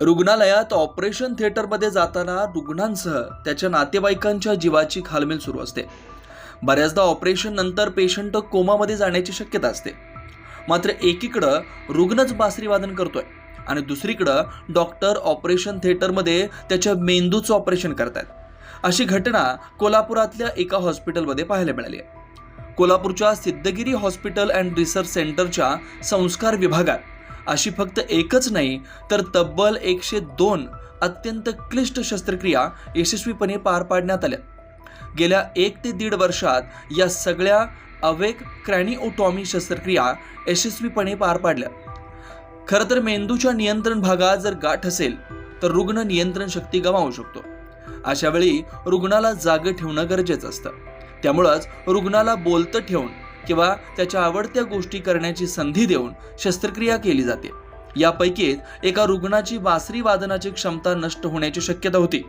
रुग्णालयात ऑपरेशन थिएटरमध्ये जाताना रुग्णांसह त्याच्या नातेवाईकांच्या जीवाची खालमेल सुरू असते. बऱ्याचदा ऑपरेशन नंतर पेशंट कोमामध्ये जाण्याची शक्यता असते. मात्र एकीकडं रुग्णच बासरी वादन करतोय आणि दुसरीकडं डॉक्टर ऑपरेशन थिएटरमध्ये त्याच्या मेंदूचं ऑपरेशन करतायत. अशी घटना कोल्हापुरातल्या एका हॉस्पिटलमध्ये पाहायला मिळाली आहे. कोल्हापूरच्या सिद्धगिरी हॉस्पिटल अँड रिसर्च सेंटरच्या संस्कार विभागात अशी फक्त एकच नाही तर तब्बल एकशे दोन अत्यंत क्लिष्ट शस्त्रक्रिया यशस्वीपणे पार पाडण्यात आल्या. गेल्या एक ते दीड वर्षात या सगळ्या अवेक क्रॅनिओटॉमी शस्त्रक्रिया यशस्वीपणे पार पाडल्या. खरं तर मेंदूच्या नियंत्रण भागात जर गाठ असेल तर रुग्ण नियंत्रण शक्ती गमावू शकतो. अशा वेळी रुग्णाला जागं ठेवणं गरजेचं असतं. त्यामुळंच रुग्णाला बोलतं ठेवून किंवा त्याच्या आवडत्या गोष्टी करण्याची संधी देऊन शस्त्रक्रिया केली जाते. यापैकीच एका रुग्णाची बासरी वादनाची क्षमता नष्ट होण्याची शक्यता होती.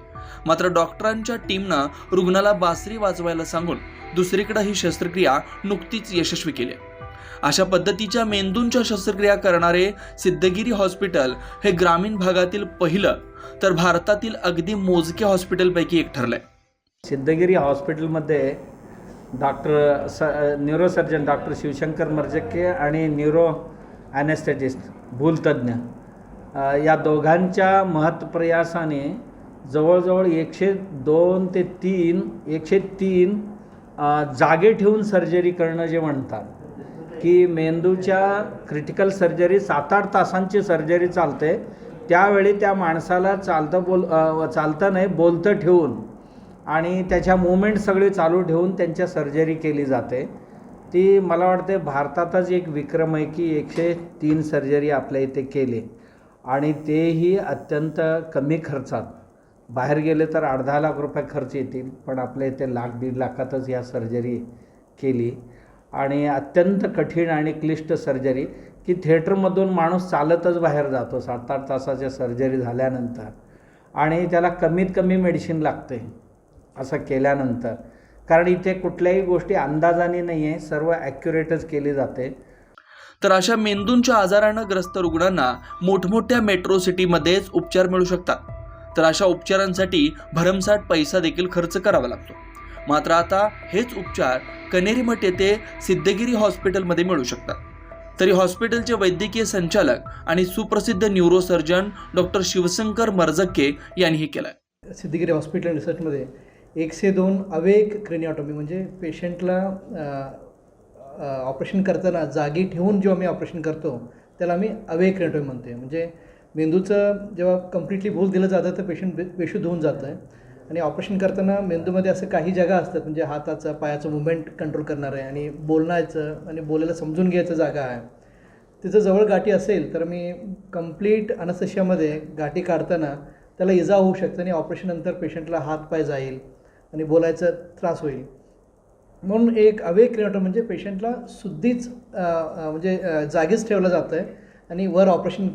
मात्र डॉक्टरांच्या टीमनं रुग्णाला बासरी वाजवायला सांगून दुसरीकडे ही शस्त्रक्रिया नुकतीच यशस्वी केली. अशा पद्धतीच्या मेंदूंच्या शस्त्रक्रिया करणारे सिद्धगिरी हॉस्पिटल हे ग्रामीण भागातील पहिलं तर भारतातील अगदी मोजके हॉस्पिटलपैकी एक ठरलंय. सिद्धगिरी हॉस्पिटलमध्ये डॉक्टर स न्यूरोसर्जन डॉक्टर शिवशंकर मर्जके आणि न्यूरो ॲनेस्थेटिस्ट भूलतज्ञ या दोघांच्या महत्प्रयासाने जवळजवळ एकशे दोन ते तीन एकशे तीन जागे ठेवून सर्जरी करणं जे म्हणतात की मेंदूच्या क्रिटिकल सर्जरी सात आठ तासांची सर्जरी चालते त्यावेळी त्या माणसाला चालतं बोल चालतं नाही बोलतं ठेवून. आणि त्याच्या मुवमेंट सगळी चालू ठेवून त्यांच्या सर्जरी केली जाते. ती मला वाटते भारतातच एक विक्रम आहे की एकशे तीन सर्जरी आपल्या इथे केली. आणि तेही अत्यंत कमी खर्चात. बाहेर गेले तर अर्धा लाख रुपये खर्च येतील पण आपल्या इथे लाख दीड लाखातच या सर्जरी केली. आणि अत्यंत कठीण आणि क्लिष्ट सर्जरी की थिएटरमधून माणूस चालतच बाहेर जातो सात आठ तासाच्या सर्जरी झाल्यानंतर. आणि त्याला कमीत कमी मेडिसिन लागते. असं केल्यानंतर. कारण इथे कुठल्याही गोष्टी अंदाजाने नाही आहे सर्व ॲक्युरेटच केली जाते. तर अशा मेंदूंच्या आजारानं ग्रस्त रुग्णांना मोठमोठ्या मेट्रो सिटीमध्येच उपचार मिळू शकतात. तर अशा उपचारांसाठी भरमसाठ पैसा देखील खर्च करावा लागतो. मात्र आता हेच उपचार कनेरीमठ येथे सिद्धगिरी हॉस्पिटलमध्ये मिळू शकतात. तरी हॉस्पिटलचे वैद्यकीय संचालक आणि सुप्रसिद्ध न्यूरोसर्जन डॉक्टर शिवशंकर मर्जक्के यांनी हे केलं सिद्धगिरी हॉस्पिटल रिसर्चमध्ये एकशे दोन अवेक क्रेनिऑटॉमी म्हणजे पेशंटला ऑपरेशन करताना जागी ठेवून जेव्हा आम्ही ऑपरेशन करतो त्याला आम्ही अवेक क्रेनिऑटॉमी म्हणते म्हणजे मेंदूचं जेव्हा कम्प्लिटली भूल दिलं जातं तर पेशंट बे बेशुद्ध होऊन जातं आहे आणि ऑपरेशन करताना मेंदूमध्ये असं काही जागा असतात म्हणजे हाताचं पायाचं मुवमेंट कंट्रोल करणार आहे आणि बोलण्याचं आणि बोलायला समजून घ्यायचं जागा आहे. तिचं जवळ गाठी असेल तर मी कंप्लीट अनसशियामध्ये गाठी काढताना त्याला इजा होऊ शकते आणि ऑपरेशननंतर पेशंटला हात पाय जाईल. आणि बोलायचा त्रास होईल. म्हणून एक अवे क्रिएटर म्हणजे पेशंटला सुद्धीच म्हणजे जागीच ठेवलं जातं आहे आणि वर ऑपरेशन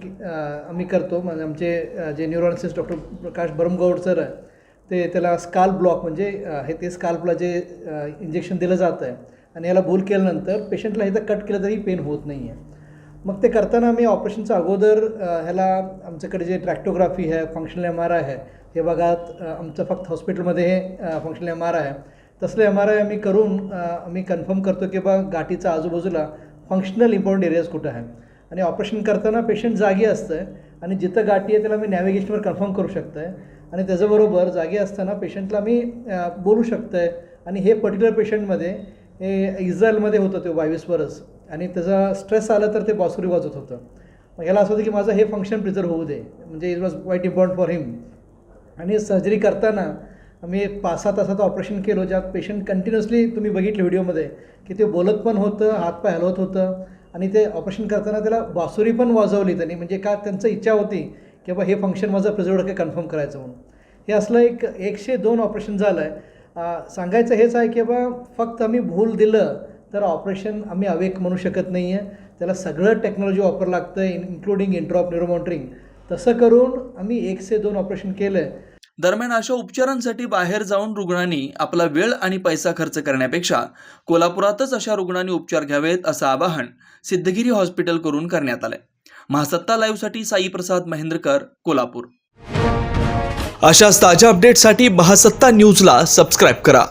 आम्ही करतो. म्हणजे आमचे जे neurologist doctor Prakash Baramgaud sir आहे ते त्याला स्काल ब्लॉक म्हणजे हे ते स्काल्पला जे इंजेक्शन दिलं जातं आहे आणि याला भूल केल्यानंतर पेशंटला इथं कट केलं तरी पेन होत नाही आहे मग ते करताना आम्ही ऑपरेशनचं अगोदर ह्याला आमच्याकडे जे ट्रॅक्टोग्राफी आहे फंक्शनल एम आर आय आहे हे भागात आमचं फक्त हॉस्पिटलमध्ये हे फंक्शनल एम आर आय तसलं एम आर आय आम्ही करून आम्ही कन्फर्म करतो की बा गाठीचा आजूबाजूला फंक्शनल इम्पॉर्टंट एरियाज कुठं आहे आणि ऑपरेशन करताना पेशंट जागी असतं आहे आणि जिथं गाठी आहे त्याला मी नॅव्हिगेशनवर कन्फर्म करू शकतो आहे आणि त्याच्याबरोबर जागी असताना पेशंटला मी बोलू शकतो आहे आणि हे पर्टिक्युलर पेशंटमध्ये हे इस्रायलमध्ये होतं ते बावीस वर्ष. आणि त्याचा स्ट्रेस आला तर ते बासुरी वाजत होतं. मग याला असं होतं की माझं हे फंक्शन प्रिझर्व होऊ दे. म्हणजे it was quite important for him आणि सर्जरी करताना आम्ही एक पाच सहा तासाचं ऑपरेशन केलं ज्यात पेशंट कंटिन्युअसली तुम्ही बघितलं व्हिडिओमध्ये की ते बोलत पण होतं हातपाय हलवत होतं आणि ते ऑपरेशन करताना त्याला बासुरी पण वाजवली त्यांनी. म्हणजे का त्यांचं इच्छा होती की बाबा हे फंक्शन माझं प्रिझर्व काही कन्फर्म करायचं म्हणून. हे असलं एक एकशे दोन ऑपरेशन झालं आहे सांगायचं हेच आहे की बाबा फक्त आम्ही भूल दिलं तर ऑपरेशन आम्ही अवेक म्हणू शकत नाही आहे त्याला सगळं टेक्नॉलॉजी वापर लागतं इन्क्लुडिंग इंट्रॉप न्युरोमॉन्टरिंग तसं करून आम्ही एकशे दोन ऑपरेशन केलं. आहे दरम्यान अशा उपचारांसाठी बाहेर जाऊन रुग्णांनी आपला वेळ आणि पैसा खर्च करण्यापेक्षा कोल्हापुरातच अशा रुग्णांनी उपचार घ्यावेत असं आवाहन सिद्धगिरी हॉस्पिटल करून करण्यात आलंय. महासत्ता लाईव्हसाठी साई प्रसाद महेंद्रकर कोल्हापूर. अशाच ताज्या अपडेटसाठी महासत्ता न्यूजला सबस्क्राईब करा.